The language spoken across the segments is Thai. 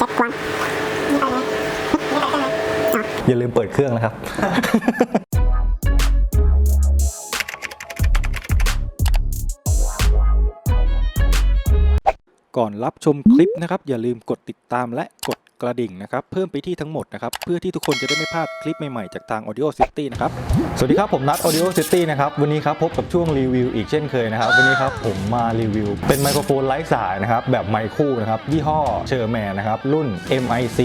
เช็คกวนนี่ไปไหมนี่ไปใช่ไหมอย่าลืมเปิดเครื่องนะครับ ก่อนรับชมคลิปนะครับ อย่าลืมกดติดตามและกด กระดิ่งนะครับ เพิ่มไปที่ทั้งหมดนะครับ เพื่อที่ทุกคนจะได้ไม่พลาดคลิปใหม่ๆ จากทาง Audio City นะครับ สวัสดีครับ ผมนัท Audio City นะครับ วันนี้ครับพบกับช่วงรีวิวอีกเช่นเคยนะครับ วันนี้ครับผมมารีวิว เป็นไมโครโฟนไร้สายนะครับ แบบไมค์คู่นะครับ ยี่ห้อเชอร์แมนนะครับ รุ่น MIC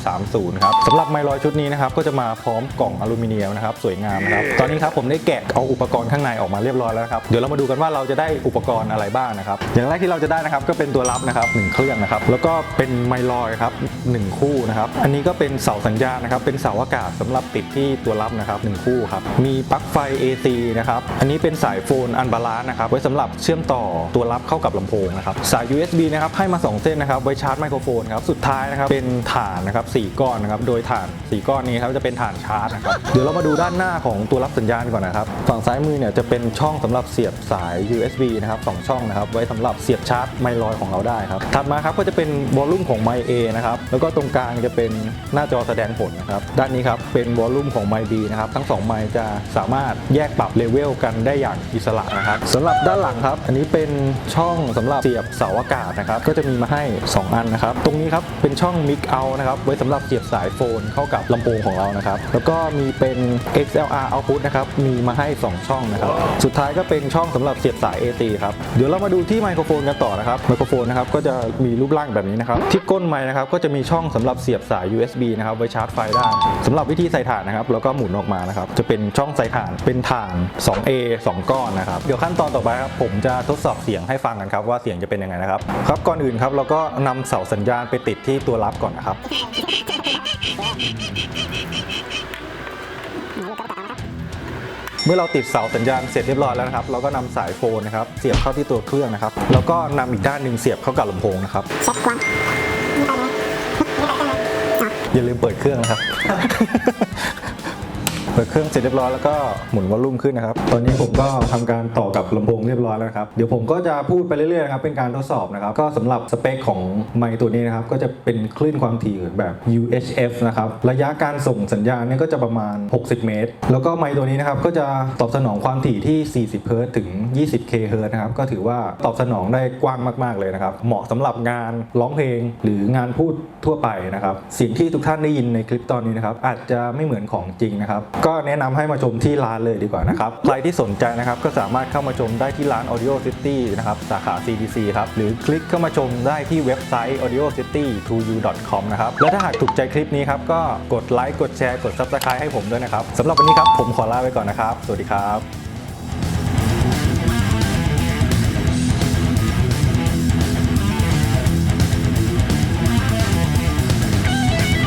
330ครับสำหรับไมค์ลอยชุดนี้นะครับก็จะมาพร้อมกล่องอลูมิเนียมนะครับสวยงามนะครับตอนนี้ครับผมได้แกะเอาอุปกรณ์ข้างในออกมาเรียบร้อยแล้วครับเดี๋ยวเรามาดูกันว่าเราจะได้อุปกรณ์อะไรบ้างนะครับอย่างแรกที่เราจะได้นะครับก็เป็นตัวรับนะครับหนึ่งเครื่องนะครับแล้วก็เป็นไมค์ลอยครับหนึ่งคู่นะครับ อันนี้ก็เป็นเสาสัญญาณนะครับ เป็นเสาอากาศสำหรับติดที่ตัวรับนะครับหนึ่งคู่ครับ มีปลั๊กไฟ AC นะครับ อันนี้เป็นสายโฟนอันบาลานซ์นะครับ ไว้สำหรับเชื่อมต่อตัวรับเข้ากับลำโพงนะครับ สาย USB นะครับ ให้มา 2 เส้นนะครับ ไว้ชาร์จไมโครโฟนครับ สุดท้ายนะครับ เป็นฐานนะครับสก้อนนะครับ โดยฐาน 4 ก้อนนี้ครับจะเป็นฐานชาร์จนะครับ เดี๋ยวเรามาดูด้านหน้าของตัวรับสัญญาณก่อนนะครับ ฝั่งซ้ายมือเนี่ยจะเป็นช่องสำหรับเสียบสาย USB นะครับสองช่องนะครับ ไว้สำหรับเสียบชาร์จไมค์ลอยของเราได้ครับ ถัดมาครับก็จะเป็นวอลลุ่มของไมค์ A นะครับแล้วก็ตรงกลางจะเป็นหน้าจอแสดงผลนะครับด้านนี้ครับเป็นวอลลุ่มของไมค์ B นะครับทั้งสองไมค์จะสามารถแยกปรับเลเวลกันได้อย่างอิสระนะครับสำหรับด้านหลังครับ อันนี้เป็นช่องสำหรับเสียบเสาอากาศนะครับก็จะมีมาให้ 2 อันนะครับตรงนี้ครับเป็นช่อง mic out นะครับไว้สำหรับเสียบสายโฟนเข้ากับลำโพงของเรานะครับแล้วก็มีเป็น XLR output นะครับมีมาให้ 2 ช่องนะครับสุดท้ายก็เป็นช่องสำหรับเสียบสาย AC ครับเดี๋ยวเรามาดูที่ไมโครโฟนกันต่อนะครับไมโครโฟนนะครับก็จะมีรูปร่างแบบนี้นะครับที่ก้นไมค์นะครับก็จะมีช่องสำหรับเสียบสาย USB นะครับไว้ชาร์จไฟได้สำหรับวิธีใส่ถ่านนะครับแล้วก็หมุนออกมานะครับจะเป็นช่องใส่ถ่านเป็นถ่าน 2A 2 ก้อนนะครับเดี๋ยวขั้นตอนต่อไปครับผมจะทดสอบเสียงให้ฟังกันครับว่าเสียงจะเป็นยังไงนะครับครับก่อนอื่นครับเราก็นำเสาสัญญาณไปติดที่ตัวรับก่อนนะครับเมื่อเราติดเสาสัญญาณเสร็จเรียบร้อยแล้วนะครับ เราก็นำสายโฟนนะครับ เสียบเข้าที่ตัวเครื่องนะครับ แล้วก็นำอีกด้านหนึ่งเสียบเข้ากับลำโพงนะครับ อย่าลืมเปิดเครื่องนะครับ ปิดเครื่องเสร็จเรียบร้อยแล้วก็หมุนวอลลุ่มขึ้นนะครับ ตอนนี้ผมก็ทำการต่อกับลำโพงเรียบร้อยแล้วครับ เดี๋ยวผมก็จะพูดไปเรื่อยๆนะครับ เป็นการทดสอบนะครับ ก็สำหรับสเปคของไมค์ตัวนี้นะครับ ก็จะเป็นคลื่นความถี่แบบ UHF นะครับ ระยะการส่งสัญญาณเนี่ยก็จะประมาณ 60 เมตร แล้วก็ไมค์ตัวนี้นะครับ ก็จะตอบสนองความถี่ที่ 40 เฮิร์ตถึง 20 k เฮิรตนะครับ ก็ถือว่าตอบสนองได้กว้างมากๆเลยนะครับ เหมาะสำหรับงานร้องเพลงหรืองานพูดทั่วไปนะครับ เสียงที่ทุกท่านได้ยินในคลิปตอนนี้นะครับ อาจจะไม่เหมือนของจริงนะครับก็็แนะนำให้มาชมที่ร้านเลยดีกว่านะครับ ใครที่สนใจนะครับก็สามารถเข้ามาชมได้ที่ร้าน Audio City นะครับสาขา CDC ครับ หรือคลิกเข้ามาชมได้ที่เว็บไซต์ audiocity2u.com นะครับ และถ้าหากถูกใจคลิปนี้ครับ ก็กดไลค์ กดแชร์ กด Subscribe ให้ผมด้วยนะครับสำหรับวันนี้ครับ ผมขอลาไปก่อนนะครับ สวัสดีครับ